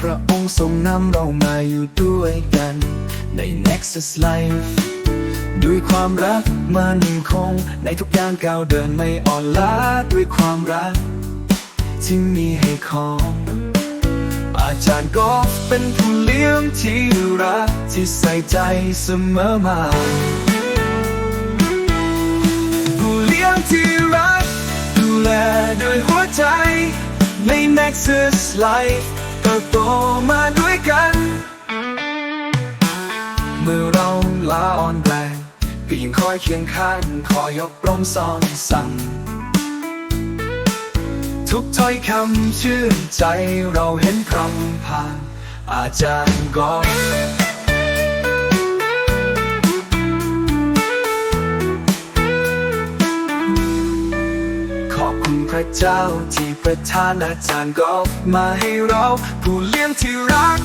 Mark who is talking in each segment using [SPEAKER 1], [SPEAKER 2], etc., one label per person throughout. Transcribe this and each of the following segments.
[SPEAKER 1] พระองค์ทรงนำเรามาอยู่ด้วยกัน ใน Nexus Life ด้วยความรักมันคง ในทุกอย่างก้าวเดินไม่อ่อนล้าด้วยความรัก ที่มีให้ของ อาจารย์ก็เป็นผู้เลี้ยงที่รัก ที่ใส่ใจเสมอมาผู้เลี้ยงที่รัก ดูแลด้วยหัวใจ ใน Nexus Life เติบโตมาด้วยกัน เมื่อเราลาอ่อนแรงก็ยังคอยเคียงข้างคอยยกร่มสอนสั่ง ทุกถ้อยคำชื่นใจเราเห็นคำผ่านอาจารย์ก็ขอ พระเจ้าที่ประทานอาจารย์ก็มาให้เรา ผู้เลี้ยงที่รัก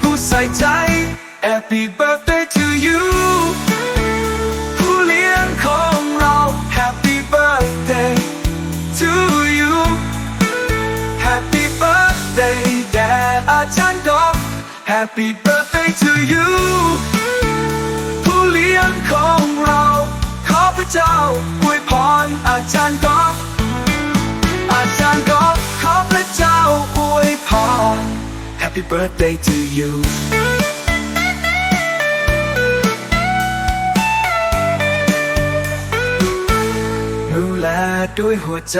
[SPEAKER 1] ผู้ใส่ใจ Happy birthday to you ผู้เลี้ยงของเรา Happy birthday to you Happy birthday แด่อาจารย์กอฟ Happy birthday to you ผู้เลี้ยงของเรา ขอพระเจ้าอวยพรอาจารย์กอฟ Happy birthday to you ดูแลด้วยหัวใจ